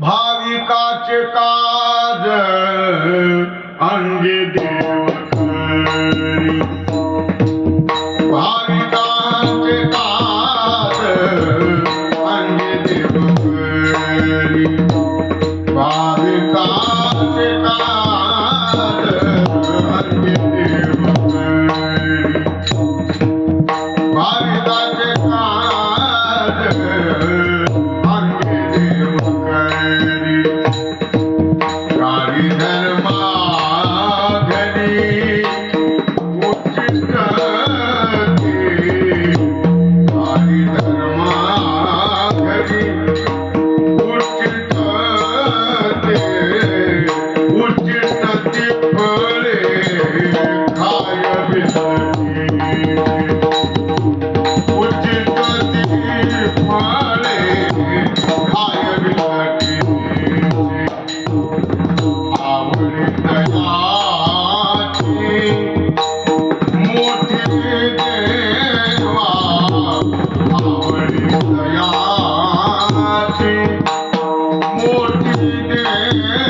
ਭਾਵੀ ਕਾਚ ਕਾਜ ਅੰਜ ਦੇਵ ਕਰੀ ਭਾਵੀ ਕਾਚ ਕਾਜ ਅੰਜ ਦੇਵ ਕਰੀ ਭਾਵੀ ਕਾਚ ਕਾਜ ਅੰਜ ਦੇਵ ਕਰੀ ਭਾਵੀ ਕਾਚ ਕਾਜ Thank you. কোটি